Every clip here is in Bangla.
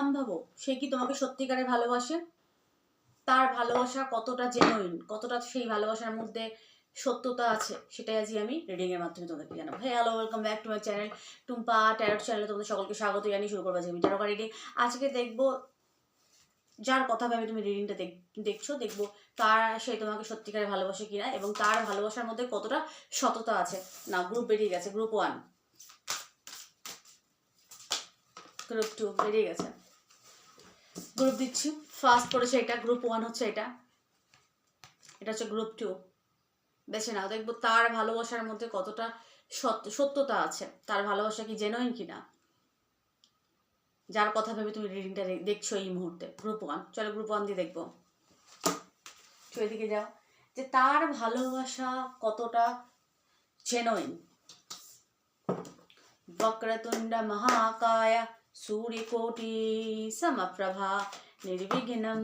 নাম সে কি তোমাকে সত্যিকারে ভালোবাসে? তার ভালোবাসা কতটা জেনুইন কতটা সেই ভালোবাসার মধ্যে সত্যতা আছে? সেটাই আজকে আমি রিডিং এর মাধ্যমে তোমাদেরকে জানাব। হ্যাঁ hello welcome back to my channel Tumpa tarot চ্যানেলে তোমাদের সকলকে স্বাগত জানিয়ে শুরু করব আজকে আমি ট্যারোকা রিডিং আজকে দেখব যার কথা ভেবে তুমি রিডিংটা দেখছ, দেখব তার, সে তোমাকে সত্যিকারে ভালোবাসে কিনা এবং তার ভালোবাসার মধ্যে কতটা সততা আছে। না গ্রুপ বেরিয়ে গেছে গ্রুপ ওয়ান গ্রুপ টু বেরিয়ে গেছে। গ্রুপ দিচ্ছি। ফার্স্ট পড়েছে এটা গ্রুপ ওয়ান হচ্ছে এটা। এটা হচ্ছে গ্রুপ টু বেছে নাও, দেখব তার ভালোবাসার মধ্যে কতটা সত্যতা আছে। তার ভালোবাসা কি জেনুইন কি না যার কথা ভেবে তুমি রিডিংটা দেখছ এই মুহূর্তে। গ্রুপ ওয়ান চলো গ্রুপ ওয়ান দিয়ে দেখব। এদিকে যাও। যে তার ভালোবাসা কতটা জেনুইন বক্রতুণ্ড মহাকায়া सूर्यकोटि समप्रभा निर्विघ्नं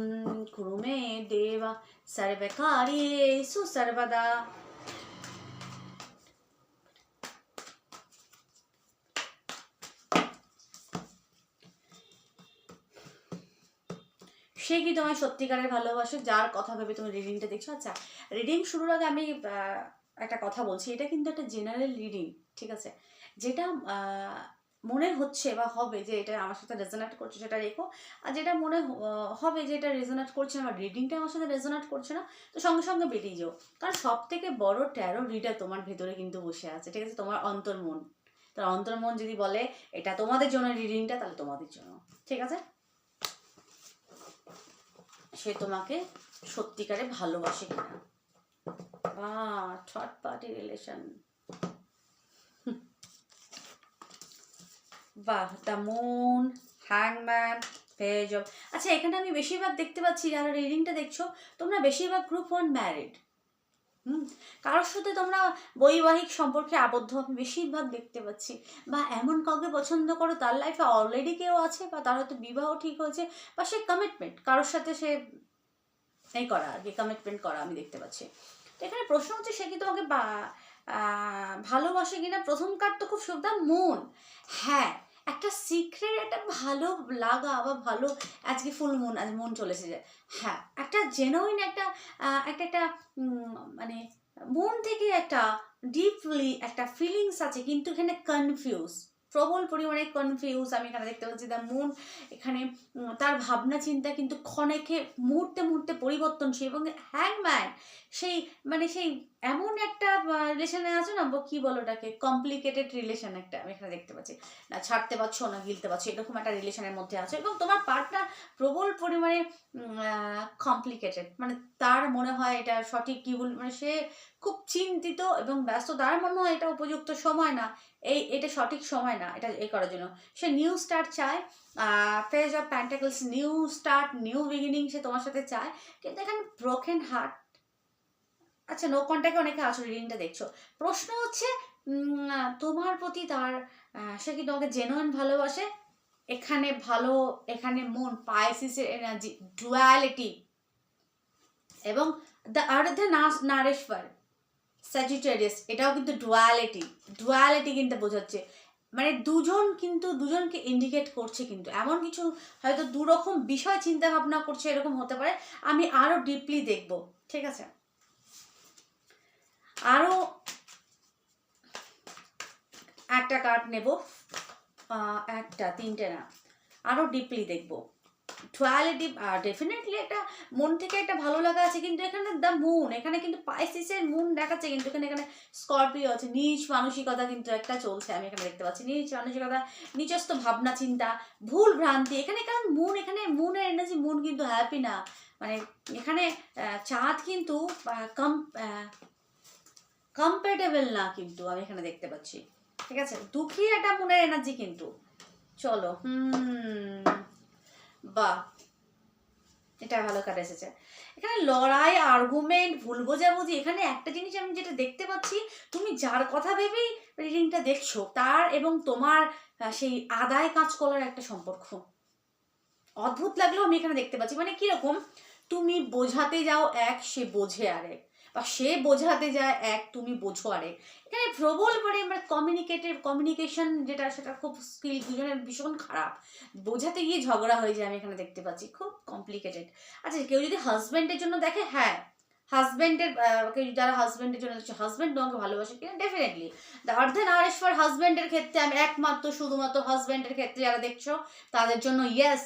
कुरु मे देव सर्वकार्येषु सर्वदा সে কি তোমায় সত্যিকারের ভালোবাসে যার কথা ভেবে তুমি রিডিংটা দেখছো আচ্ছা রিডিং শুরুর আগে আমি আহ, একটা কথা বলছি এটা কিন্তু একটা জেনারেল রিডিং ঠিক আছে যেটা আহ, মনে হচ্ছে বা হবে যে এটা আমার সাথে রেজোনেট করছে, সেটা রেখো। আর যেটা মনে হবে যে এটা রেজোনেট করছে বা রিডিংটা আমার সাথে রেজোনেট করছে না, তো সঙ্গে সঙ্গে বেরিয়ে যাও। কারণ সব থেকে বড় ট্যারো রিডার তোমার ভেতরে কিন্তু বসে আছে, ঠিক আছে? তোমার অন্তর্মন। তার অন্তর্মন যদি বলে, এটা তোমাদের জন্য রিডিংটা তাহলে তোমাদের জন্য, ঠিক আছে? সে তোমাকে সত্যিকারে ভালোবাসে কিনা। বা থার্ড পার্টি রিলেশন বাহ দ্য মুন হ্যাংম্যান পেজ আচ্ছা এখানে আমি বেশিরভাগ দেখতে পাচ্ছি, যারা রিডিংটা দেখছ, তোমরা বেশিরভাগ গ্রুপ ওয়ান ম্যারিড। হুম, কারোর সাথে তোমরা বৈবাহিক সম্পর্কে আবদ্ধ বেশিরভাগ দেখতে পাচ্ছি। বা এমন কাউকে পছন্দ করো, তার লাইফে অলরেডি কেউ আছে, বা তার হয়তো বিবাহ ঠিক হয়েছে, বা সে কমিটমেন্ট কারোর সাথে সে এই করা আর কি কমিটমেন্ট করা, আমি দেখতে পাচ্ছি। তো এখানে প্রশ্ন হচ্ছে, সে কি তোমাকে বা- ভালোবাসে কিনা? প্রথম কার্ড তো খুব সুবিধা মন। হ্যাঁ একটা সিক্রেট একটা ভালো লাগা বা ভালো আজকে ফুল মন আজ মন চলেছে। যে হ্যাঁ একটা জেনুইন একটা একটা একটা মানে মন থেকে একটা ডিপলি একটা ফিলিংস আছে, কিন্তু এখানে কনফিউজ প্রবল পরিমাণে কনফিউজ আমি এখানে দেখতে পাচ্ছি দ্য মুন এখানে তার ভাবনা চিন্তা কিন্তু ক্ষণেকে মুহূর্তে মুহূর্তে পরিবর্তনশীল এবং হ্যাংম্যান সেই মানে সেই এমন একটা রিলেশনে আছে না কি বলো ওটাকে? কমপ্লিকেটেড রিলেশন একটা আমি এখানে দেখতে পাচ্ছি। না, ছাড়তে পারছ না, গিলতে পারছ, এরকম একটা রিলেশনের মধ্যে আছে। এবং তোমার পার্টনার প্রবল পরিমাণে কমপ্লিকেটেড মানে তার মনে হয় এটা সঠিক কি বল মানে সে খুব চিন্তিত এবং ব্যস্ত। তার মনে হয় এটা উপযুক্ত সময় না। এই, এটা সঠিক সময় না, এটা এই করার জন্য। সে নিউ স্টার্ট চায় phase of pentacles new start new beginning সে তোমার সাথে চায়। কিন্তু এখানে ব্রোকেন হার্ট আচ্ছা নো কন্ট্যাক্টে অনেকে আছো রিডিংটা দেখছ। প্রশ্ন হচ্ছে তোমার প্রতি তার সে কি তোমাকে জেনুইন ভালোবাসে? এখানে ভালো, এখানে মন পাইসিসের এনার্জি ডুয়ালিটি এবং দ্য আর্থ নারেশ্বর স্যাজিটেরিয়াস এটাও কিন্তু ডুয়ালিটি ডুয়ালিটি কিন্তু বোঝাচ্ছে। মানে দুজন কিন্তু, দুজনকে ইন্ডিকেট করছে কিন্তু। এমন কিছু হয়তো দুরকম বিষয় চিন্তা ভাবনা করছে, এরকম হতে পারে। আমি আরও ডিপলি দেখব, ঠিক আছে? আরও একটা কার্ড নেব। একটা, তিনটে না। আরও ডিপলি দেখব। টুয়ালিটি ডেফিনেটলি একটা মন থেকে একটা ভালো লাগা আছে, কিন্তু এখানে দ্য মুন এখানে কিন্তু পাইসিসের মুন দেখাচ্ছে, কিন্তু এখানে এখানে স্করপিও আছে নিজ মানসিকতা কিন্তু একটা চলছে, আমি এখানে দেখতে পাচ্ছি। নিজ মানসিকতা নিজস্ব ভাবনা, চিন্তা, ভুল ভ্রান্তি, এখানে কারণ মুন এখানে মুনের এনার্জি মুন কিন্তু হ্যাপি না। মানে এখানে চাঁদ কিন্তু কম কম্পেটেবল না কিন্তু, আমি এখানে দেখতে পাচ্ছি। ঠিক আছে? দুঃখী একটা মনের এনার্জি কিন্তু। চলো, হুম, বাহ। এটা ভালো কাট এসেছে। এখানে লড়াই আর্গুমেন্ট ভুল বোঝাবুঝি, এখানে একটা জিনিস আমি যেটা দেখতে পাচ্ছি, তুমি যার কথা ভেবেই রিডিংটা দেখছ, তার এবং তোমার সেই আদায় কাজ করার একটা সম্পর্ক। অদ্ভুত লাগলেও আমি এখানে দেখতে পাচ্ছি। মানে কীরকম? তুমি বোঝাতে যাও এক, সে বোঝে আরেক। বা সে বোঝাতে যায়, এক, তুমি বোঝো আরে এখানে প্রবল মানে মানে কমিউনিকেটিভ কমিউনিকেশন যেটা, সেটা খুব স্কিল দুজনের ভীষণ খারাপ। বোঝাতে গিয়ে ঝগড়া হয়ে যায়, আমি এখানে দেখতে পাচ্ছি। খুব কমপ্লিকেটেড আচ্ছা কেউ যদি হাজব্যান্ডের জন্য দেখে হ্যাঁ হাজব্যান্ডের যারা হাজব্যান্ডের জন্য দেখছে হাজব্যান্ড তোমাকে ভালোবাসে কিনা? ডেফিনেটলি দ্য অর্ধেন আরেশ্বর হাজব্যান্ডের ক্ষেত্রে আমি একমাত্র, শুধুমাত্র হাজব্যান্ডের ক্ষেত্রে যারা দেখছ, তাদের জন্য ইয়েস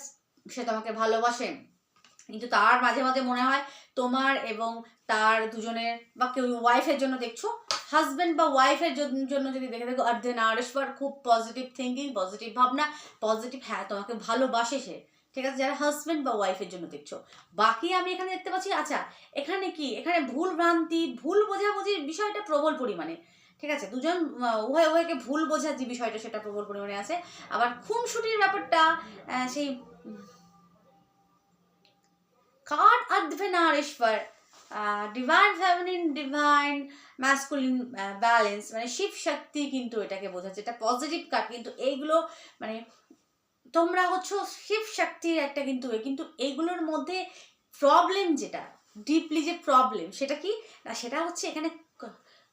সে তোমাকে ভালোবাসে। কিন্তু তার মাঝে মাঝে মনে হয় তোমার এবং তার দুজনের বা কেউ ওয়াইফের জন্য দেখছ হাজব্যান্ড বা ওয়াইফের জন্য যদি দেখে দেখো অর্ধেন আরেশ্বর খুব পজিটিভ থিঙ্কিং পজিটিভ ভাবনা পজিটিভ হ্যাঁ তোমাকে ভালোবাসে সে। ঠিক আছে যারা হাজব্যান্ড বা ওয়াইফের জন্য দেখছ। বাকি আমি এখানে দেখতে পাচ্ছি আচ্ছা এখানে কি? এখানে ভুল ভ্রান্তি ভুল বোঝাবুঝির বিষয়টা প্রবল পরিমাণে। ঠিক আছে দুজন উভয় উভয়কে ভুল বোঝার যে বিষয়টা সেটা প্রবল পরিমাণে আছে। আবার খুনসুটির ব্যাপারটা আহ, সেই card Ardhanareshwar divine feminine divine masculine balance মানে শিব শক্তি কিন্তু এটাকে বোঝাচ্ছে, এটা পজিটিভ কার্ড কিন্তু এইগুলো মানে তোমরা হচ্ছে শিব শক্তির একটা কিন্তু কিন্তু এইগুলোর মধ্যে প্রবলেম যেটা ডিপলি যে প্রবলেম সেটা কি? না, সেটা হচ্ছে এখানে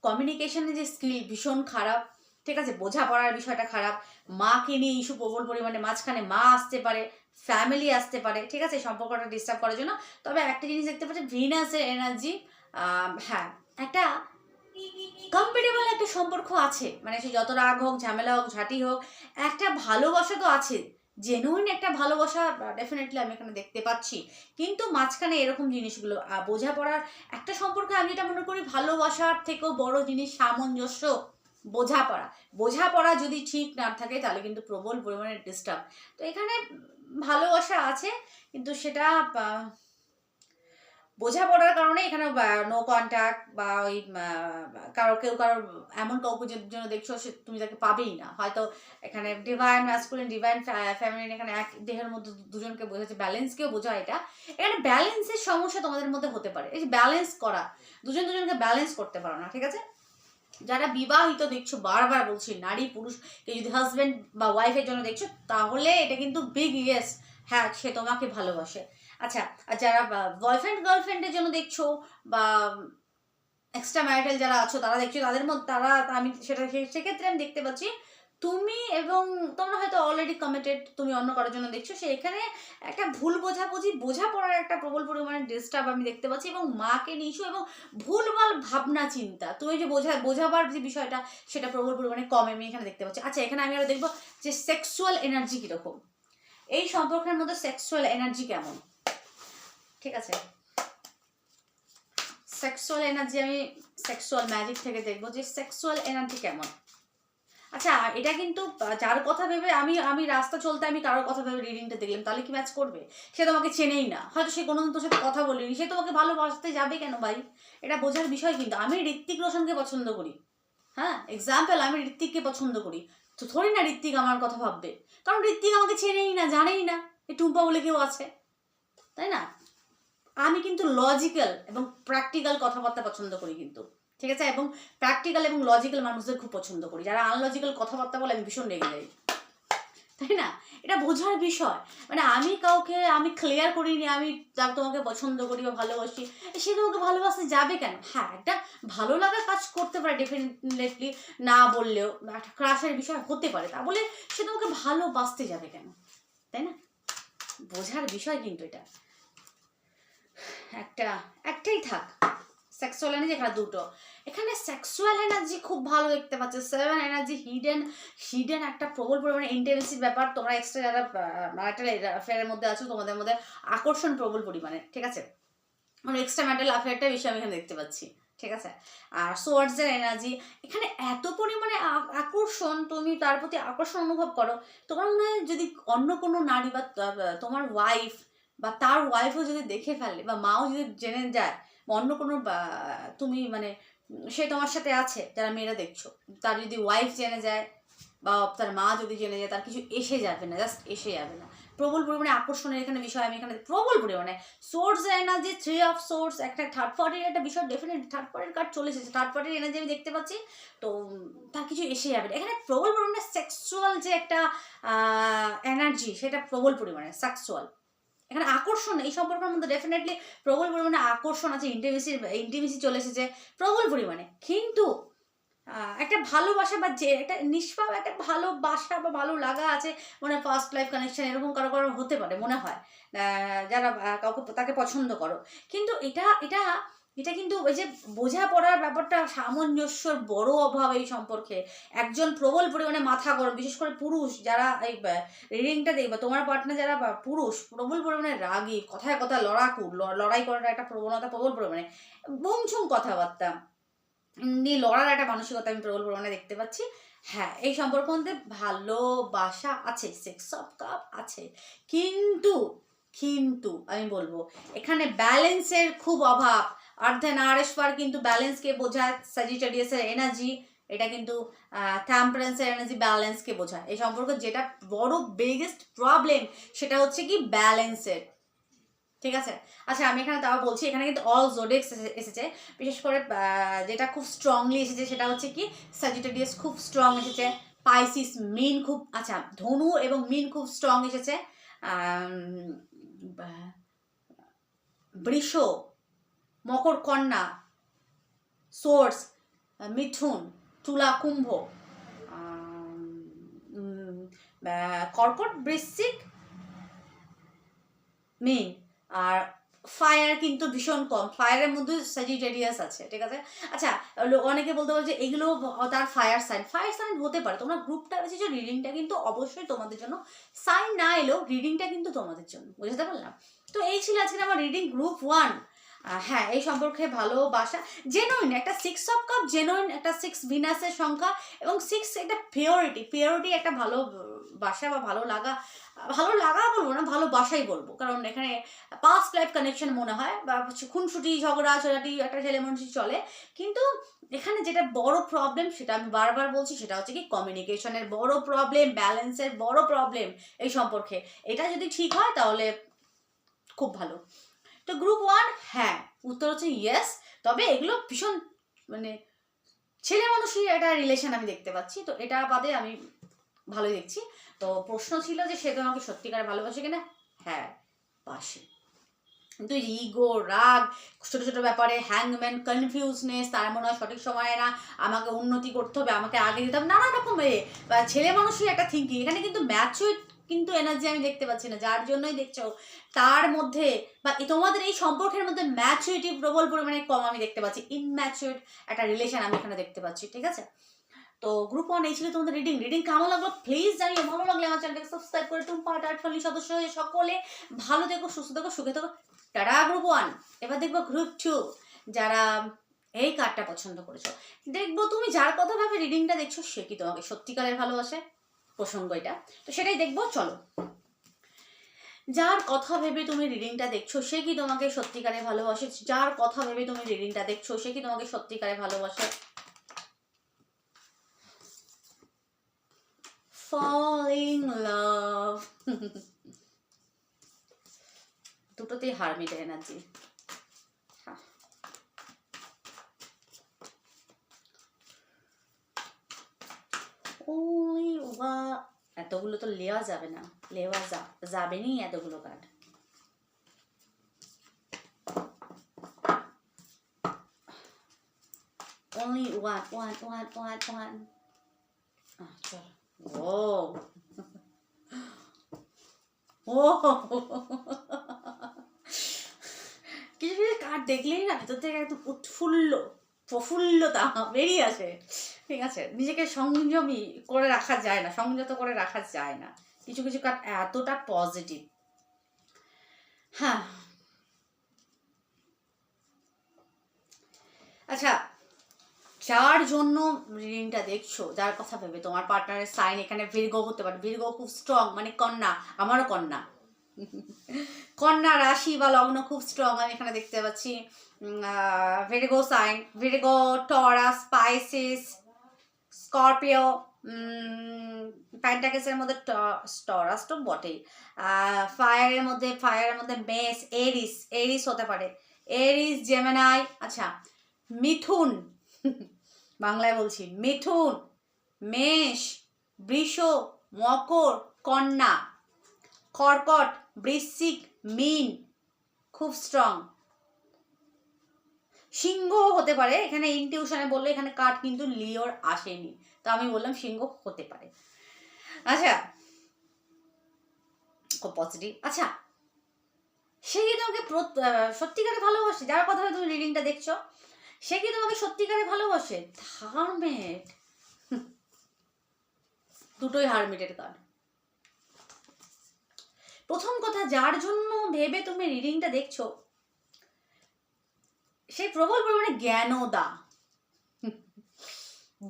কমিউনিকেশনের যে স্কিল ভীষণ খারাপ ঠিক আছে, বোঝাপড়ার বিষয়টা খারাপ। মাকে নিয়ে ইস্যু প্রবল পরিমাণে, মাঝখানে মা আসতে পারে ফ্যামিলি আসতে পারে, ঠিক আছে, সম্পর্কটা ডিস্টার্ব করার জন্য। তবে একটা জিনিস দেখতে পাচ্ছি ভিনাসের এনার্জি হ্যাঁ একটা কম্পেটেবল একটা সম্পর্ক আছে। মানে সে যত রাগ হোক, ঝামেলা হোক, ঝাঁটি হোক, একটা ভালোবাসা তো আছে। জেনুইন একটা ভালোবাসা ডেফিনেটলি আমি এখানে দেখতে পাচ্ছি। কিন্তু মাঝখানে এরকম জিনিসগুলো বোঝাপড়ার একটা সম্পর্কে আমি যেটা মনে করি ভালোবাসার থেকেও বড় জিনিস, সামঞ্জস্য। বোঝাপড়া। বোঝাপড়া যদি ঠিক না থাকে, তাহলে কিন্তু প্রবল পরিমাণে ডিস্টার্ব তো এখানে ভালোবাসা আছে, কিন্তু সেটা বোঝাপড়ার কারণে এখানে নো কন্ট্যাক্ট বা ওই কারও, কেউ কারোর এমন কাউকে জন্য দেখছ সে, তুমি তাকে পাবেই না। হয়তো এখানে ডিভাইন ম্যাসকুলিন ডিভাইন ফ্যামিলিন এখানে এক দেহের মধ্যে দুজনকে বোঝাচ্ছে ব্যালেন্সকেও বোঝা এটা। এখানে ব্যালেন্সের সমস্যা তোমাদের মধ্যে হতে পারে। এই যে ব্যালেন্স করা, দুজন দুজনকে ব্যালেন্স করতে পারো না, ঠিক আছে? যারা বিবাহিত দেখছ, বারবার বলছি, নারী পুরুষকে যদি হাজব্যান্ড বা ওয়াইফের জন্য দেখছ, তাহলে এটা কিন্তু বিগ ইয়েস হ্যাঁ সে তোমাকে ভালোবাসে। আচ্ছা আর যারা বয়ফ্রেন্ড গার্লফ্রেন্ডের জন্য দেখছ, বা এক্সট্রা ম্যারিটাল যারা আছো, তারা দেখছ, তাদের মধ্যে তারা, আমি সেটা সেক্ষেত্রে আমি দেখতে পাচ্ছি তুমি এবং তোমরা হয়তো অলরেডি কমিটেড তুমি অন্য কারোর জন্য দেখছ, সে এখানে একটা ভুল বোঝাবুঝি, বোঝাপড়ার একটা প্রবল পরিমাণে ডিস্টার্ব আমি দেখতে পাচ্ছি এবং মাকে নিয়েছো এবং ভুলভাল ভাবনা চিন্তা। তুমি যে বোঝা, বোঝাবার যে বিষয়টা, সেটা প্রবল পরিমাণে কম আমি এখানে দেখতে পাচ্ছি। আচ্ছা এখানে আমি আরও দেখব যে সেক্সুয়াল এনার্জি কীরকম। এই সম্পর্কের মধ্যে সেক্সুয়াল এনার্জি কেমন? ঠিক আছে? সেক্সুয়াল এনার্জি আমি সেক্সুয়াল ম্যাজিক থেকে দেখব যে সেক্সুয়াল এনার্জি কেমন। আচ্ছা এটা কিন্তু যার কথা ভেবে আমি আমি রাস্তা চলতে আমি কারোর কথা ভেবে রিডিংটা দেখলাম, তাহলে কি ম্যাচ করবে? সে তোমাকে চেনেই না। হয়তো সে কোনোদিন তোর সাথে কথা বলিনি। সে তোমাকে ভালোবাসতে যাবে কেন ভাই? এটা বোঝার বিষয় কিন্তু। আমি ঋত্বিক রোশনকে পছন্দ করি। হ্যাঁ এক্সাম্পল আমি ঋত্বিককে পছন্দ করি। তো থোড়ি না ঋত্বিক আমার কথা ভাববে। কারণ ঋত্বিক আমাকে চেনেই না, জানেই না। এই টুম্পা বলে কেউ আছে। তাই না? আমি কিন্তু লজিক্যাল এবং প্র্যাকটিক্যাল কথাবার্তা পছন্দ করি কিন্তু। ঠিক আছে? এবং প্র্যাকটিক্যাল এবং লজিক্যাল মানুষদের খুব পছন্দ করি। যারা আনলজিক্যাল কথাবার্তা বলে, আমি ভীষণ রেগে যাই। তাই না? এটা বোঝার বিষয়। মানে আমি কাউকে, আমি ক্লিয়ার করিনি, আমি তোমাকে পছন্দ করি বা ভালোবাসি, সে তোমাকে ভালোবাসতে যাবে কেন? হ্যাঁ একটা ভালো লাগা কাজ করতে পারে ডেফিনেটলি না বললেও। একটা ক্রাশের বিষয় হতে পারে, তা বলে সে তোমাকে ভালোবাসতে যাবে কেন? তাই না? বোঝার বিষয় কিন্তু এটা। একটা, একটাই থাক। সেক্সুয়াল এনার্জি এখানে দুটো। এখানে সেক্সুয়াল এনার্জি খুব ভালো দেখতে পাচ্ছ। সেভেন এনার্জি হিডেন হিডেন একটা প্রবল পরিমাণে ইন্টেন্সিভ ব্যাপার। তোমরা এক্সট্রা যারা ম্যাটাল অ্যাফেয়ারের মধ্যে আছো, তোমাদের মধ্যে আকর্ষণ প্রবল পরিমাণে, ঠিক আছে? মানে এক্সট্রা ম্যাটাল অ্যাফেয়ারটা বেশি আমি এখানে দেখতে পাচ্ছি, ঠিক আছে? আর সোয়ার্ডসের এনার্জি এখানে এত পরিমাণে আকর্ষণ, তুমি তার প্রতি আকর্ষণ অনুভব করো। তোমার মনে হয় যদি অন্য কোনো নারী বা তোমার ওয়াইফ বা তার ওয়াইফও যদি দেখে ফেলে বা মাও যদি জেনে যায় অন্য কোনো তুমি মানে সে তোমার সাথে আছে, যারা মেয়েরা দেখছ। তার যদি ওয়াইফ জেনে যায়, বা, তার মা যদি জেনে যায়, তার কিছু এসে যাবে না জাস্ট এসে যাবে না। প্রবল পরিমাণে আকর্ষণের এখানে বিষয়, আমি এখানে প্রবল পরিমাণে source energy three of swords একটা থার্ড পার্টির একটা বিষয় ডেফিনেট থার্ড পার্টির কার্ড চলে এসেছে। থার্ড পার্টির এনার্জি আমি দেখতে পাচ্ছি, তো, তার কিছু এসে যাবে। এখানে প্রবল পরিমাণে সেক্সুয়াল যে একটা এনার্জি সেটা প্রবল পরিমাণে সেক্সুয়াল এখানে আকর্ষণ এই সম্পর্কের মধ্যে ডেফিনেটলি প্রবল পরিমাণে আকর্ষণ আছে ইন্টিমেসি ইন্টিমেসি চলে এসেছে প্রবল পরিমাণে। কিন্তু একটা ভালোবাসা বা যে, একটা নিষ্পাপ, একটা ভালোবাসা বা ভালো লাগা আছে মানে ফার্স্ট লাইফ কানেকশান এরকম কারও কারও হতে পারে, মনে হয়। যারা কাউকে, তাকে পছন্দ করো। কিন্তু এটা এটা এটা কিন্তু ওই যে বোঝাপড়ার ব্যাপারটা সামঞ্জস্যর বড় অভাব এই সম্পর্কে। একজন প্রবল পরিমাণে মাথা গরম, বিশেষ করে পুরুষ যারা এই রিডিংটা দেখবে, তোমার পার্টনার যারা পুরুষ, প্রবল পরিমাণে রাগী, কথায় কথা লড়াকু লড়াই করার একটা প্রবণতা প্রবল পরিমাণে। বুমছুম কথাবার্তা। নিয়ে লড়ার একটা মানসিকতা আমি প্রবল পরিমাণে দেখতে পাচ্ছি। হ্যাঁ এই সম্পর্ক মধ্যে ভালোবাসা আছে সেক্স অফ কাপ আছে। কিন্তু কিন্তু আমি বলব, এখানে ব্যালেন্সের খুব অভাব। অর্ধে নারেশ্বর কিন্তু ব্যালেন্সকে বোঝায় সাজিটারিয়াসের এনার্জি এটা কিন্তু ট্যাম্পারেন্সের এনার্জি ব্যালেন্সকে বোঝায়। এই সম্পর্কে যেটা বড় বিগেস্ট প্রবলেম সেটা হচ্ছে কি ব্যালেন্সের ঠিক আছে? আচ্ছা আমি এখানে তাও বলছি, এখানে কিন্তু অল জোডেক্স এসেছে। বিশেষ করে যেটা খুব স্ট্রংলি এসেছে, সেটা হচ্ছে কি সাজিটারিয়াস খুব স্ট্রং এসেছে পাইসিস মিন খুব আচ্ছা ধনু এবং মিন খুব স্ট্রং এসেছে বৃষ মকর কন্যা, সোর্স মিথুন তুলা কুম্ভ কর্কট বৃশ্চিক মেন আর ফায়ার কিন্তু ভীষণ কম। ফায়ারের মধ্যে সাজিটেরিয়াস আছে, ঠিক আছে? আচ্ছা অনেকে বলতে পারে যে এগুলো তার ফায়ার সাইন ফায়ার সাইন হতে পারে, তোমরা গ্রুপটা বেশি যে রিডিংটা কিন্তু অবশ্যই তোমাদের জন্য। সাইন না এলেও রিডিংটা কিন্তু তোমাদের জন্য, বুঝতে পারলাম? তো এই ছিল আজকে আমার রিডিং গ্রুপ ওয়ান হ্যাঁ এই সম্পর্কে ভালোবাসা জেনুইন একটা সিক্স অফ কাপ জেনুইন একটা সিক্স ভিনাসের সংখ্যা এবং সিক্স একটা পিওরিটি পিওরিটি একটা ভালো বাসা বা ভালো লাগা ভালো লাগা বলব না, ভালোবাসাই বলব। কারণ এখানে পাস্ট লাইফ কানেকশন মনে হয়, বা খুনসুটি, ঝগড়া ঝগড়াটি একটা ছেলে মানুষ চলে। কিন্তু এখানে যেটা বড় প্রবলেম সেটা আমি বারবার বলছি, সেটা হচ্ছে কি কমিউনিকেশনের বড় প্রবলেম ব্যালেন্সের বড় প্রবলেম এই সম্পর্কে। এটা যদি ঠিক হয়, তাহলে খুব ভালো। তো গ্রুপ ওয়ান হ্যাঁ উত্তর হচ্ছে ইয়েস তবে এগুলো ভীষণ মানে ছেলে মানুষই একটা রিলেশন আমি দেখতে পাচ্ছি, তো এটা বাদে আমি ভালোই দেখছি। তো প্রশ্ন ছিল যে সে তোমাকে সত্যিকার ভালোবাসে কিনা? হ্যাঁ বাসে। কিন্তু ইগো রাগ, ছোটো ছোটো ব্যাপারে হ্যাংম্যান কনফিউজনেস তার মনে হয় সঠিক সময়ে না, আমাকে উন্নতি করতে হবে, আমাকে আগে দিতে হবে নানা রকম ছেলে মানুষই একটা থিঙ্কিং এখানে কিন্তু ম্যাচুইড কিন্তু এনার্জি আমি দেখতে পাচ্ছি না, যার জন্যই দেখছ তার মধ্যে বা তোমাদের এই সম্পর্কের মধ্যে ম্যাচুরিটি প্রবল পরিমাণে কম আমি দেখতে পাচ্ছি ইনম্যাচুইড একটা রিলেশন আমি এখানে দেখতে পাচ্ছি, ঠিক আছে? তো গ্রুপ ওয়ান এই ছিল তোমাদের রিডিং রিডিং কেমন লাগল প্লিজ জানিও, ভালো লাগলে আমার চ্যানেলটাকে সাবস্ক্রাইব করে টুম্পা আর্ট ফ্যামিলি সদস্য হয়ে সকলে ভালো থেকো, সুস্থ থেকো, সুখে থেকো, টাটা গ্রুপ ওয়ান এবার দেখব গ্রুপ টু যারা এই কার্ডটা পছন্দ করেছ। দেখব তুমি যার কথা ভাবে রিডিংটা দেখছ সে কি তোমাকে সত্যিকারের ভালোবাসে? প্রসঙ্গ এটা তো সেটাই দেখব, চলো। যার কথা ভেবে তুমি রিডিংটা দেখছ, সে কি তোমাকে সত্যিকারে ভালোবাসে? যার কথা ভেবে তুমি রিডিংটা দেখছ, সে কি তোমাকে সত্যিকারে ভালোবাসে? Falling love. দুটোতেই হারমিট এনার্জি ওই ওয়া এতগুলো তো লেওয়া যাবে না। লেওয়া যাবে নি এতগুলো card only one one one one one. ও ও কিছু কার্ড দেখলেই না ভেতর থেকে একদম উৎফুল্ল, প্রফুল্লতা বেরিয়ে আসে। ঠিক আছে? নিজেকে সংযমী করে রাখা যায় না, সংযত করে রাখা যায় না। কিছু কিছু কাজ এতটা পজিটিভ হ্যাঁ। আচ্ছা যার জন্য রিডিংটা দেখছ, যার কথা ভেবে তোমার পার্টনারের সাইন এখানে ভির্গো হতে পারে। ভির্গো খুব স্ট্রং মানে কন্যা, আমারও কন্যা। কন্যা রাশি বা লগ্ন খুব স্ট্রং আমি এখানে দেখতে পাচ্ছি। Virgo sign Virgo Taurus Pisces Scorpio প্যান্টাকেসের মধ্যে টরাস তো বটেই। ফায়ারের মধ্যে ফায়ারের মধ্যে মেস এরিস এরিস হতে পারে। এরিস জেমেনাই আচ্ছা মিথুন। বাংলায় বলছি, মিথুন, মেষ, বৃষ, মকর, কন্যা, কর্কট, বৃশ্চিক, মিন, খুব স্ট্রং সিংহ হতে পারে। এখানে ইনটিউশনে বললে এখানে কাঠ কিন্তু লিওর আসেনি। তো আমি বললাম সিংহ হতে পারে। আচ্ছা খুব পজিটিভ আচ্ছা সে কি তোমাকে সত্যিকারে ভালোবাসে? যার কথা তুমি রিডিংটা দেখছ। সে কি তোমাকে সত্যিকারে ভালোবাসে? হারমেট। দুটোই হারমেটের কার্ড প্রথম কথা, যার জন্য ভেবে তুমি রিডিংটা দেখছ সে প্রবল পরিমাণে জ্ঞানদা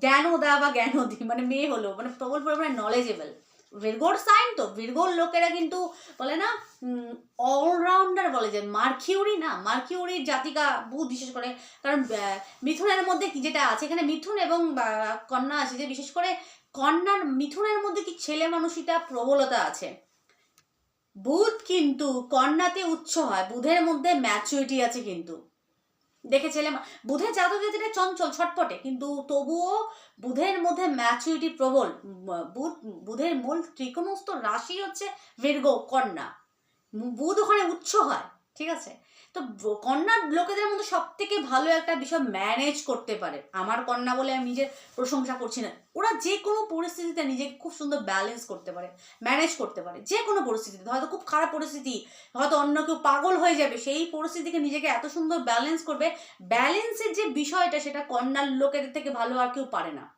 জ্ঞানদা বা জ্ঞানদি মানে মেয়ে হলো মানে প্রবল পরিমাণে নলেজেবল ভিরগোর সাইন তো ভিরগোর লোকেরা কিন্তু বলে না অলরাউন্ডার বলে যে মার্কিউরি না মার্কিউরির জাতিকা বুধ বিশেষ করে, কারণ মিথুনের মধ্যে কি যেটা আছে, এখানে মিথুন এবং কন্যা আছে, যে বিশেষ করে কন্যার মিথুনের মধ্যে কি ছেলে মানুষিটা প্রবলতা আছে? বুধ কিন্তু কন্যাতে উচ্চ হয়, বুধের মধ্যে ম্যাচুরিটি আছে কিন্তু। দেখে ছেলে বুধের জাতক যেটা চঞ্চল, ছটপটে। কিন্তু তবুও বুধের মধ্যে ম্যাচুরিটি প্রবল। বুধ, বুধের মূল ত্রিকোণস্থ রাশি হচ্ছে বীর্গ কন্যা। বুধ ওখানে উচ্চ হয়, ঠিক আছে? তো কন্যার লোকেদের মধ্যে সব থেকে ভালো একটা বিষয় ম্যানেজ করতে পারে। আমার কন্যা বলে আমি নিজের প্রশংসা করছি না। ওরা যে কোনো পরিস্থিতিতে নিজেকে খুব সুন্দর ব্যালেন্স করতে পারে ম্যানেজ করতে পারে। যে কোনো পরিস্থিতিতে। হয়তো খুব খারাপ পরিস্থিতি, হয়তো অন্য কেউ পাগল হয়ে যাবে, সেই পরিস্থিতিকে নিজেকে এত সুন্দর ব্যালেন্স করবে। ব্যালেন্সের যে বিষয়টা, সেটা কন্যার লোকেদের থেকে ভালো আর কেউ পারে না।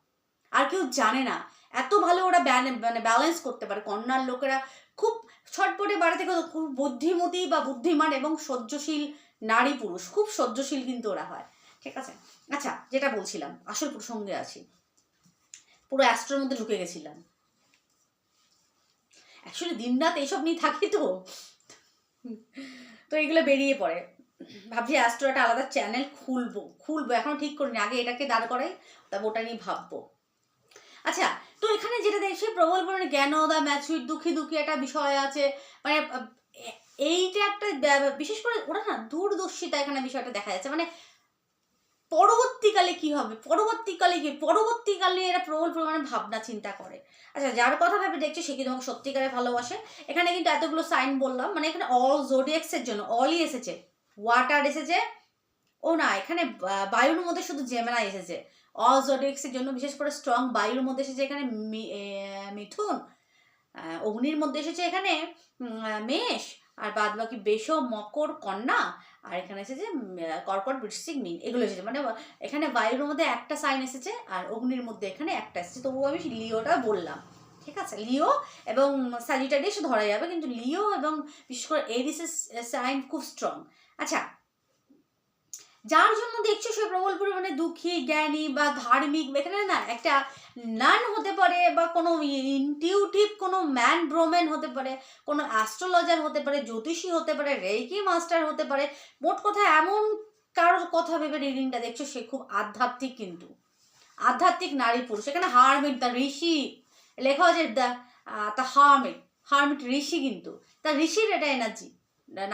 আর কেউ জানে না। এত ভালো ওরা মানে ব্যালেন্স করতে পারে। কন্যার লোকেরা খুব ছটপটে বাড়ি থেকে খুব বুদ্ধিমতী বা বুদ্ধিমান এবং সহ্যশীল নারী পুরুষ, খুব সহ্যশীল কিন্তু ওরা হয়। ঠিক আছে? আচ্ছা যেটা বলছিলাম, আসল প্রসঙ্গে আছি। পুরো অ্যাস্ট্রোর মধ্যে ঢুকে গেছিলাম। অ্যাকচুয়ালি দিনরাত এইসব নিয়ে থাকি তো। তো এগুলো বেরিয়ে পড়ে। ভাবছি অ্যাস্ট্রো একটা আলাদা চ্যানেল খুলবো। খুলবো, এখনও ঠিক করিনি। আগে এটাকে দাঁড় করাই, তারপর ওটা নিয়ে ভাববো। আচ্ছা তো এখানে যেটা দেখছি প্রবল পরিমাণে জ্ঞান দা ম্যাচুইট দুঃখী দুঃখী একটা বিষয় আছে। মানে এইটা একটা বিশেষ করে ওরা না, দূরদর্শিতা এখানে বিষয়টা দেখা যাচ্ছে। মানে পরবর্তীকালে কি হবে? পরবর্তীকালে কি, পরবর্তীকালে এরা প্রবল পরিমাণে ভাবনা চিন্তা করে। আচ্ছা যার কথা ভেবে দেখছি, সে কি তোমাকে সত্যিকারে ভালোবাসে? এখানে কিন্তু এতগুলো সাইন বললাম। মানে এখানে অল জোডিয়াক্সের জন্য অলই এসেছে। ওয়াটার এসেছে। ও না, এখানে বায়ুর মধ্যে শুধু জেমেনা এসেছে। অল জোডিয়াক্সের জন্য বিশেষ করে স্ট্রং বায়ুর মধ্যে এসেছে এখানে মিথুন। অগ্নির মধ্যে এসেছে এখানে মেষ। আর বাদ বাকি বেশ মকর কন্যা। আর এখানে এসেছে কর্কট বৃশ্চিক মিন। এগুলো এসেছে। মানে এখানে বায়ুর মধ্যে একটা সাইন এসেছে আর অগ্নির মধ্যে এখানে একটা এসেছে। তবুও আমি লিওটা বললাম। ঠিক আছে? লিও এবং স্যাজিটারিস ধরা যাবে কিন্তু লিও এবং বিশেষ করে এরিসের সাইন খুব স্ট্রং আচ্ছা যার জন্য দেখছ সে প্রবল পরিমাণে দুঃখী, জ্ঞানী বা ধার্মিক এখানে না একটা নান হতে পারে বা কোনো ইনটিউটিভ কোনো ম্যান ব্রোম্যান হতে পারে, কোনো অ্যাস্ট্রোলজার হতে পারে, জ্যোতিষী হতে পারে রেকি মাস্টার হতে পারে, মোট কথা এমন কারোর কথা ভেবে রিডিংটা দেখছ সে খুব আধ্যাত্মিক কিন্তু। আধ্যাত্মিক নারী পুরুষ। এখানে হারমিট দ্য ঋষি লেখা হচ্ছে দ্য দ্য হারমিট হারমিট ঋষি কিন্তু। তা ঋষির এটা এনার্জি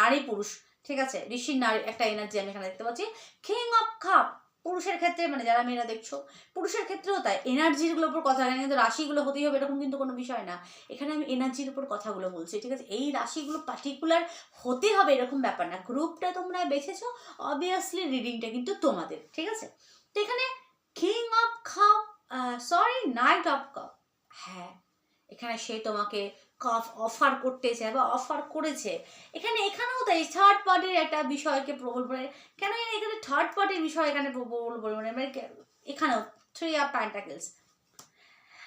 নারী পুরুষ। ঠিক আছে? ঋষির নারী, একটা এনার্জি আমি এখানে দেখতে পাচ্ছি। কিং অফ কাপ পুরুষের ক্ষেত্রে মানে যারা মেয়েরা দেখছ, পুরুষের ক্ষেত্রেও তাই। এনার্জিগুলোর উপর কথা কিন্তু রাশিগুলো হতেই হবে, এরকম কিন্তু কোনো বিষয় না। এখানে আমি এনার্জির উপর কথাগুলো বলছি, ঠিক আছে? এই রাশিগুলো পার্টিকুলার হতে হবে এরকম ব্যাপার না। গ্রুপটা তোমরা বেছেছো অবভিয়াসলি রিডিংটা কিন্তু তোমাদের, ঠিক আছে? তো এখানে king of cups sorry knight of cups হ্যাঁ এখানে সে তোমাকে অফার করতে চায় বা অফার করেছে। এখানে এখানেও তাই থার্ড পার্টির একটা বিষয়কে প্রবল পরিমাণে কেন এখানে থার্ড পার্টির বিষয় এখানে প্রবল পরিমাণে মানে এখানেও থ্রি অফ প্যান্টাকেলস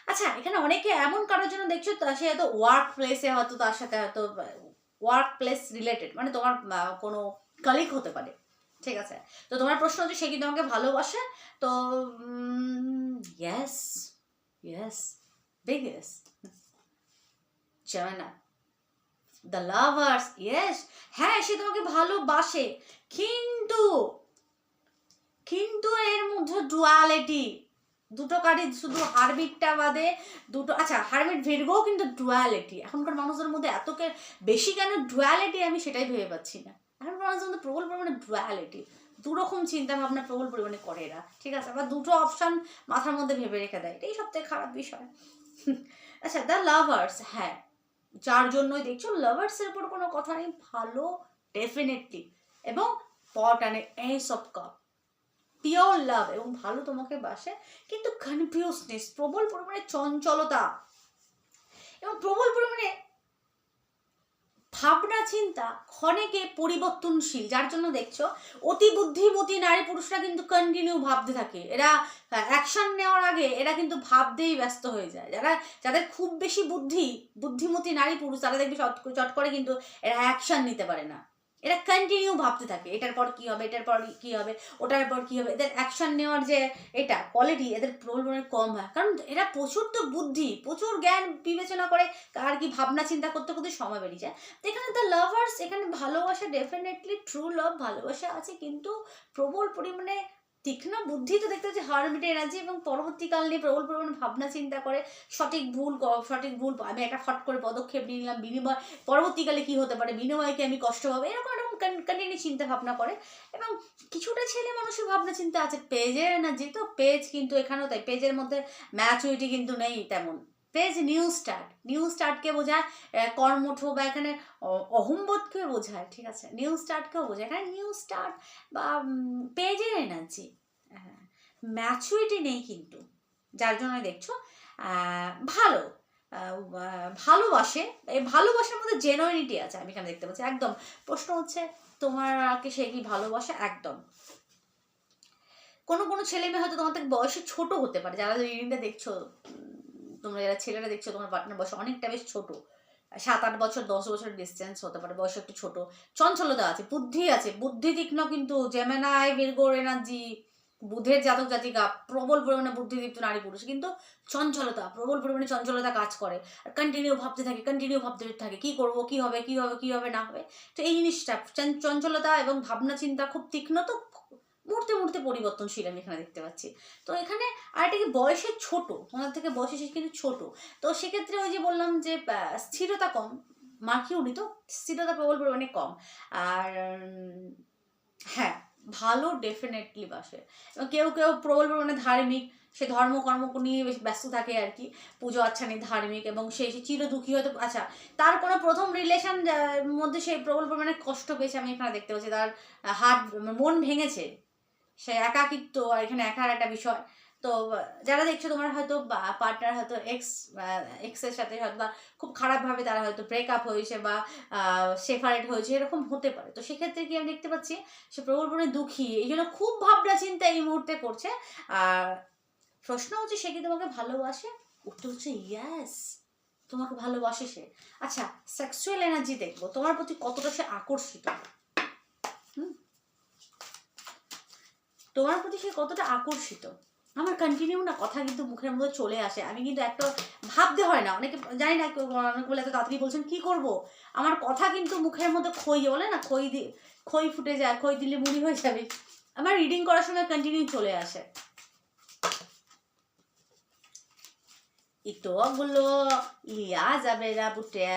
আচ্ছা এখানে অনেকে এমন কারোর জন্য দেখছ সে হয়তো ওয়ার্ক প্লেসে হয়তো তার সাথে হয়তো ওয়ার্ক প্লেস রিলেটেড মানে তোমার কোনো কালিক হতে পারে। ঠিক আছে? তো তোমার প্রশ্ন হচ্ছে, সে কি তোমাকে ভালোবাসে? তো ইয়েস ইয়েস বিগ ইয়েস জানা দ্য লাভার্স ইয়েস হ্যাঁ সে তোমাকে ভালোবাসে। কিন্তু কিন্তু এর মধ্যে ডুয়ালিটি দুটো কার্ডই শুধু হারমিটটা বাদে দুটো আচ্ছা হারমিট ভিড়গও কিন্তু ডুয়ালিটি এখনকার মানুষদের মধ্যে এত বেশি কেন ডুয়ালিটি আমি সেটাই ভেবে পাচ্ছি না। এখনকার মানুষদের মধ্যে প্রবল পরিমাণে ডুয়ালিটি দুরকম চিন্তা ভাবনা প্রবল পরিমাণে করে এরা। ঠিক আছে, আবার দুটো অপশন মাথার মধ্যে ভেবে রেখে দেয়। এটাই সব থেকে খারাপ বিষয়। আচ্ছা দ্য লাভার্স হ্যাঁ। যার জন্যই দেখছ লাভার্সের উপর কোনো কথা নেই, ভালো ডেফিনেটলি এবং পট আনে এইসব কাপ পিওর লাভ এবং ভালো তোমাকে বাসে, কিন্তু কনফিউজনেস প্রবল পরিমাণে চঞ্চলতা এবং প্রবল পরিমাণে ভাবনা চিন্তা ক্ষণেকে পরিবর্তনশীল, যার জন্য দেখছ অতি বুদ্ধিমতী নারী পুরুষরা কিন্তু কন্টিনিউ ভাবতে থাকে। এরা অ্যাকশন নেওয়ার আগে এরা কিন্তু ভাবতেই ব্যস্ত হয়ে যায়। যারা, যাদের খুব বেশি বুদ্ধি, বুদ্ধিমতী নারী পুরুষ, তারা দেখবে চট করে কিন্তু এরা অ্যাকশন নিতে পারে না। এরা কন্টিনিউ ভাবতে থাকে, এটার পর কি হবে, এটার পর কি হবে, ওটার পর কি হবে, এদের অ্যাকশন নেওয়ার যে এটা কোয়ালিটি এদের প্রবল কম হয়। কারণ এরা প্রচুর তো বুদ্ধি, প্রচুর জ্ঞান বিবেচনা করে আর কি ভাবনা চিন্তা করতে করতে সময় বেরিয়ে যায়। তো এখানে দ্য লাভার্স এখানে ভালোবাসা ডেফিনেটলি ট্রু লাভ ভালোবাসা আছে কিন্তু প্রবল পরিমাণে তীক্ষ্ণ বুদ্ধি তো দেখতে হচ্ছে হারমিট এনার্জি এবং পরবর্তীকাল নিয়ে প্রবল প্রবল ভাবনা চিন্তা করে সঠিক ভুল সঠিক ভুল আমি একটা ফট করে পদক্ষেপ নিয়ে নিলাম, বিনিময়, পরবর্তীকালে কি হতে পারে, বিনিময়কে আমি কষ্ট পাবো এরকম এরকম কন্টিনিউ চিন্তা ভাবনা করে এবং কিছুটা ছেলে মানুষের ভাবনা চিন্তা আছে পেজের এনার্জি তো পেজ কিন্তু এখানেও তাই পেজের মধ্যে ম্যাচুরিটি কিন্তু নেই তেমন। পেজ নিউ স্টার্ট নিউ স্টার্টকে বোঝায়? কর্মঠ বা এখানে, অ- অহংবোধকে বোঝায়, ঠিক আছে? নিউ স্টার্টকেও বোঝায়। এখানে নিউ স্টার্ট বা পেজের এনার্জি ম্যাচুরিটি নেই কিন্তু। যার জন্য দেখছ ভালো। ভালোবাসে। এই ভালোবাসার মধ্যে জেনুইনিটি আছে, আমি এখানে দেখতে পাচ্ছি। একদম। প্রশ্ন হচ্ছে তোমারকে সে কি ভালোবাসে? একদম। কোনো কোনো ছেলে মেয়ে হয়তো তোমার থেকে বয়সে ছোট হতে পারে। যারা রিডিংটা দেখছ তোমরা যারা ছেলেরা দেখছ, তোমার পার্টনার বয়স অনেকটা বেশ ছোট। সাত আট বছর, দশ বছর ডিস্টেন্স হতে পারে, বয়স একটু ছোট। চঞ্চলতা আছে, বুদ্ধি আছে। বুদ্ধি তীক্ষ্ণ কিন্তু জেমেনাই বীরগোর এনার্জি বুধের জাতক জাতিকা, প্রবল পরিমাণে বুদ্ধিদীপ্ত নারী পুরুষ। কিন্তু চঞ্চলতা, প্রবল পরিমাণে চঞ্চলতা কাজ করে। আর কন্টিনিউ ভাবতে থাকে কন্টিনিউ ভাবতে থাকে, কি করব, কি হবে কি হবে কি হবে, না হবে। তো এই জিনিসটা, চঞ্চলতা এবং ভাবনা চিন্তা খুব তীক্ষ্ণ তো মুহূর্তে মুহূর্তে পরিবর্তনশীল আমি এখানে দেখতে পাচ্ছি। তো এখানে আর এটা কি বয়সে ছোট, ওনার থেকে বয়সে সে কিন্তু ছোট। তো সেক্ষেত্রে ওই যে বললাম যে স্থিরতা কম মার্কিউরি তো, স্থিরতা প্রবল পরিমাণে কম। আর হ্যাঁ ভালো ডেফিনেটলি বাসে। এবং কেউ কেউ প্রবল পরিমাণে ধার্মিক, সে ধর্ম কর্ম নিয়ে বেশ ব্যস্ত থাকে আর কি, পুজো আচ্ছা নেই ধার্মিক এবং সে চির দুঃখী হয়তো আচ্ছা তার কোনো প্রথম রিলেশন মধ্যে সে প্রবল পরিমাণে কষ্ট পেয়েছে, আমি এখানে দেখতে পাচ্ছি, তার হাত মন ভেঙেছে সে একাকিত্ব আর এখানে একার একটা বিষয়। তো, যারা দেখছ তোমার হয়তো পার্টনার হয়তো এক্স এক্সের সাথে হয়তো খুব খারাপভাবে তারা হয়তো ব্রেকআপ হয়েছে বা সেফারেট হয়েছে, এরকম হতে পারে। তো সেক্ষেত্রে কি আমি দেখতে পাচ্ছি, সে প্রবল পরিমাণে দুঃখী। এই জন্য খুব ভাবনা চিন্তা এই মুহূর্তে করছে। আর প্রশ্ন হচ্ছে, সে কি তোমাকে ভালোবাসে? উত্তর হচ্ছে ইয়াস তোমাকে ভালোবাসে সে। আচ্ছা সেক্সুয়াল এনার্জি দেখব। তোমার প্রতি কতটা সে আকর্ষিত? হুম? তোমার প্রতি সে কতটা আকর্ষিত? আমার কন্টিনিউ না কথা কিন্তু মুখের মধ্যে চলে আসে। আমি কিন্তু একটা ভাবতে হয় না। অনেকে জানি না অনেক বলে এত তাড়াতাড়ি বলছেন, কি করব? আমার কথা কিন্তু মুখের মধ্যে খই বলে না, খই দি, খই ফুটে যায়, খই দিলে মুড়ি হয়ে যাবে। আমার রিডিং করার সময় কন্টিনিউ চলে আসে। ইটোগুলো লিয়া যাবে না বুটে।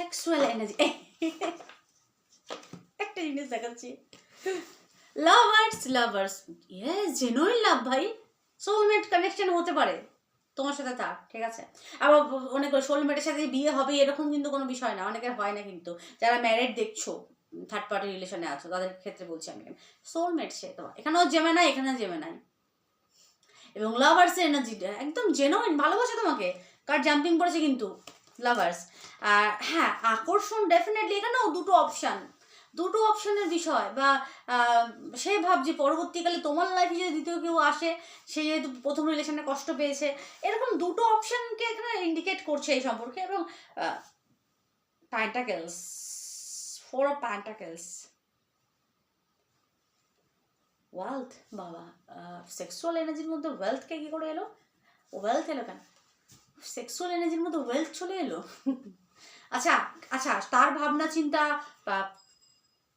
সেক্সুয়াল এনার্জি একটা জিনিস দেখাচ্ছি। Lovers lovers yes genuine love ভাই। সোলমেট কানেকশন হতে পারে। তোমার সাথে তার ঠিক আছে? আবার অনেক সোলমেটের সাথে বিয়ে হবে, এরকম কিন্তু কোনো বিষয় না। অনেকের হয় না কিন্তু। যারা ম্যারেড দেখছ থার্ড পার্টি রিলেশনে আছো, তাদের ক্ষেত্রে বলছি আমি সোলমেট সে তোমার। এখানেও জেমে নাই এখানেও জেমে নাই এবং লাভার্স এনার্জিটা একদম জেনুইন ভালোবাসে তোমাকে। কার জাম্পিং পড়েছে কিন্তু? লাভার্স আর হ্যাঁ আকর্ষণ ডেফিনেটলি এখানেও দুটো অপশান দুটো অপশনের বিষয় বা সে ভাবছে পরবর্তীকালে তোমার লাইফে যদি দ্বিতীয় কেউ আসে, সে যেহেতু প্রথম রিলেশনে কষ্ট পেয়েছে, এরকম দুটো অপশনকে এখানে ইন্ডিকেট করছে এই সম্পর্কে এবং pentacles four of pentacles wealth বাবা সেক্সুয়াল এনার্জির মধ্যে ওয়েলথকে কী করে এলো? ওয়েলথ এলো কেন? সেক্সুয়াল এনার্জির মতো ওয়েলথ চলে এলো? আচ্ছা আচ্ছা তার ভাবনা, চিন্তা, বা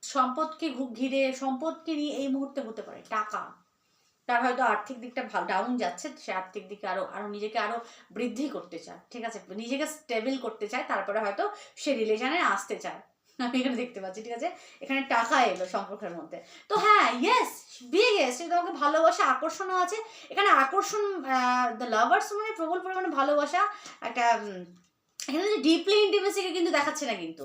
সম্পদকে ঘিরে, সম্পদকে নিয়ে এই মুহূর্তে হতে পারে টাকা। তার হয়তো আর্থিক দিকটা ডাউন যাচ্ছে, সে আর্থিক দিকে আরও আরও নিজেকে আরও বৃদ্ধি করতে চায়, ঠিক আছে? নিজেকে স্টেবল করতে চায়, তারপরে হয়তো সে রিলেশনে আসতে চায়। আমি এখানে দেখতে পাচ্ছি, ঠিক আছে? এখানে টাকা এলো সম্পর্কের মধ্যে। তো হ্যাঁ ইয়েস বিয়ে কিন্তু আমাকে ভালোবাসা, আকর্ষণও আছে। এখানে আকর্ষণ দ্য লাভার্স মানে প্রবল পরিমাণে ভালোবাসা, একটা এখানে যে ডিপলি ইন্টিমেসিকে কিন্তু দেখাচ্ছে না কিন্তু।